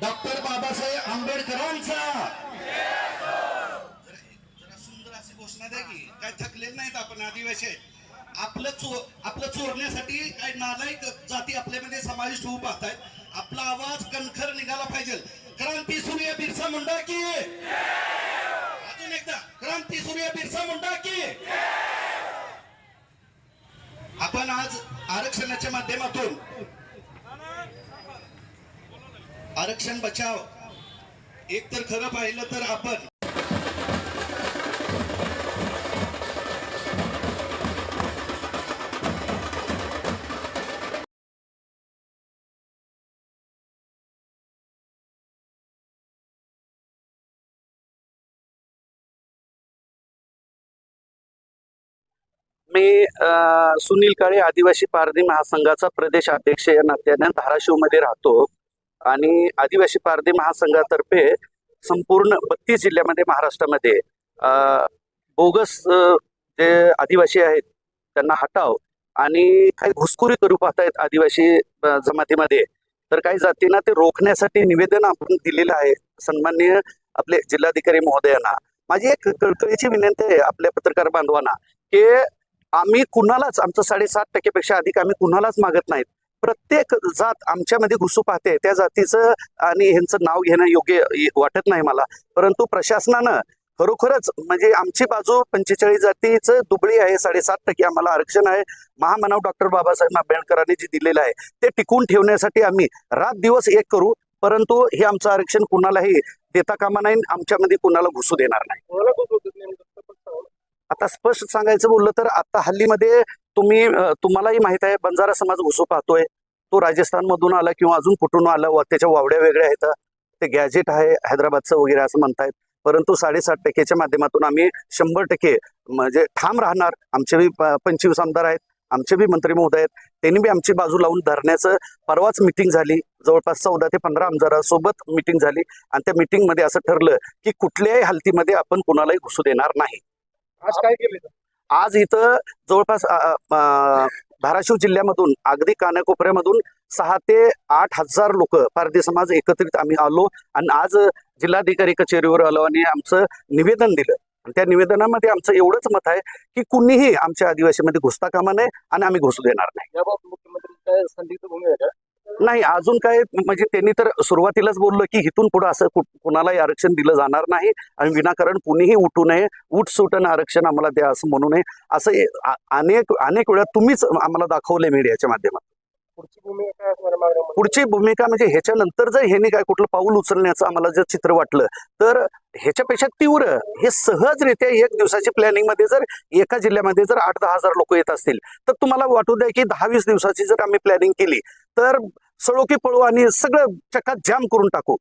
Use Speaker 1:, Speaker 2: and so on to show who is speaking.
Speaker 1: Doctor Babasaheb आंबेडकरांचा. जरा सुंदर अशी घोषणा द्या की काय थकलेलं नाहीत आपण आदिवासी आहेत. आपलं चोर आपलं चोरण्यासाठी काय नालायक जाती आपल्यामध्ये समाविष्ट होऊ पाहतायत. आपला आवाज कणखर निघाला पाहिजे. क्रांती सूर्य बिरसा मुंडा की. अजून एकदा क्रांती सूर्य बिरसा मुंडा की. आपण आज आरक्षणाच्या माध्यमातून आरक्षण बचाव. एक तर खरं पाहिलं तर आपण.
Speaker 2: मी सुनील काळे आदिवासी पारधी महासंघाचा प्रदेश अध्यक्ष या नात्याने धाराशिवमध्ये राहतो. आणि आदिवासी पारधी महासंघातर्फे संपूर्ण बत्तीस जिल्ह्यामध्ये महाराष्ट्रामध्ये बोगस जे आदिवासी आहेत त्यांना हटाव आणि काही घुसखोरी करू पाहतायत आदिवासी जमातीमध्ये. तर काही जातींना ते रोखण्यासाठी निवेदन आपण दिलेलं आहे सन्माननीय आपले जिल्हाधिकारी महोदयांना. माझी एक कळकळीची विनंती आहे आपल्या पत्रकार बांधवांना की आम्ही कुणालाच आमचं साडेसात टक्केपेक्षा अधिक आम्ही कुणालाच मागत नाहीत. प्रत्येक जात आमच्यामध्ये घुसू पाहते. त्या जातीचं आणि ह्यांचं नाव घेणं योग्य वाटत नाही मला. परंतु प्रशासनानं खरोखरच म्हणजे आमची बाजू पंचेचाळीस जातीचं दुबळी आहे साडेसात टक्के आम्हाला आरक्षण आहे. महामानव डॉक्टर बाबासाहेब आंबेडकरांनी जे दिलेलं आहे ते टिकून ठेवण्यासाठी आम्ही रात दिवस एक करू. परंतु हे आमचं आरक्षण कुणालाही देता कामा नाही आमच्यामध्ये कुणाला घुसू देणार नाही. आता स्पष्ट सांगायचं बोललं तर आता हल्लीमध्ये तुम्ही तुम्हालाही माहीत आहे बंजारा समाज घुसू पाहतोय. तो राजस्थानमधून आला किंवा अजून कुठून आला व त्याच्या वावड्या वेगळ्या आहेत. ते गॅजेट आहे हैदराबादचं वगैरे असं म्हणतायत. परंतु साडेसात टक्केच्या माध्यमातून आम्ही शंभर टक्के म्हणजे ठाम राहणार. आमचे बी पंचवीस आमदार आहेत आमचे बी मंत्री महोदय आहेत. त्यांनी बी आमची बाजू लावून धरण्याचं परवाच मिटिंग झाली. जवळपास चौदा ते पंधरा आमदारासोबत मिटिंग झाली. आणि त्या मिटिंगमध्ये असं ठरलं की कुठल्याही हालतीमध्ये आपण कुणालाही घुसू देणार नाही.
Speaker 3: आज काय केलं
Speaker 2: आज इथं जवळपास धाराशिव जिल्ह्यामधून अगदी कानाकोपऱ्यामधून सहा ते आठ हजार लोक पारधी समाज एकत्रित आम्ही आलो आणि आज जिल्हाधिकारी कचेरीवर आलो आणि आमचं निवेदन दिलं. आणि त्या निवेदनामध्ये आमचं एवढंच मत आहे की कुणीही आमच्या आदिवासीमध्ये घुसता कामा नये आणि आम्ही घुसू देणार नाही. नाही अजून काय म्हणजे त्यांनी तर सुरुवातीलाच बोललं की इथून पुढे असं कुणालाही आरक्षण दिलं जाणार नाही आणि विनाकारण कुणीही उठू नये. उठ सुटन आरक्षण आम्हाला द्या असं म्हणू नये. असं अनेक अनेक वेळा तुम्हीच आम्हाला दाखवले मीडियाच्या माध्यमातून.
Speaker 3: मागण्या
Speaker 2: पुढची भूमिका म्हणजे ह्याच्यानंतर जर ह्याने काय कुठलं पाऊल उचलण्याचं आम्हाला जर चित्र वाटलं तर ह्याच्यापेक्षा तीव्र हे सहजरित्या एक दिवसाची प्लॅनिंगमध्ये जर एका जिल्ह्यामध्ये जर आठ दहा हजार लोक येत असतील तर तुम्हाला वाटू द्या की दहा वीस दिवसाची जर आम्ही प्लॅनिंग केली तर सळो की पळू आणि सगळं चक्कात जाम करून टाकू.